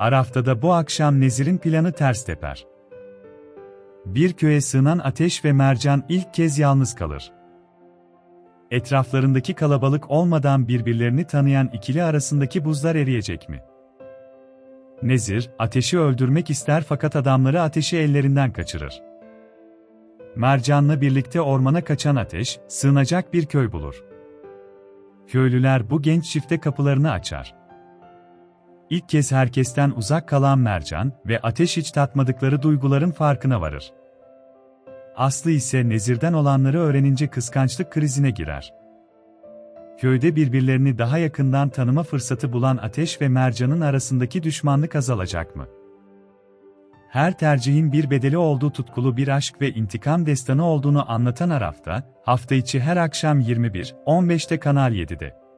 Araf'ta da bu akşam Nezir'in planı ters teper. Bir köye sığınan Ateş ve Mercan ilk kez yalnız kalır. Etraflarındaki kalabalık olmadan birbirlerini tanıyan ikili arasındaki buzlar eriyecek mi? Nezir, ateşi öldürmek ister fakat adamları ateşi ellerinden kaçırır. Mercan'la birlikte ormana kaçan ateş, sığınacak bir köy bulur. Köylüler bu genç çifte kapılarını açar. İlk kez herkesten uzak kalan Mercan ve ateş hiç tatmadıkları duyguların farkına varır. Aslı ise Nezir'den olanları öğrenince kıskançlık krizine girer. Köyde birbirlerini daha yakından tanıma fırsatı bulan Ateş ve Mercan'ın arasındaki düşmanlık azalacak mı? Her tercihin bir bedeli olduğu tutkulu bir aşk ve intikam destanı olduğunu anlatan Araf'ta, hafta içi her akşam 21.15'te Kanal 7'de.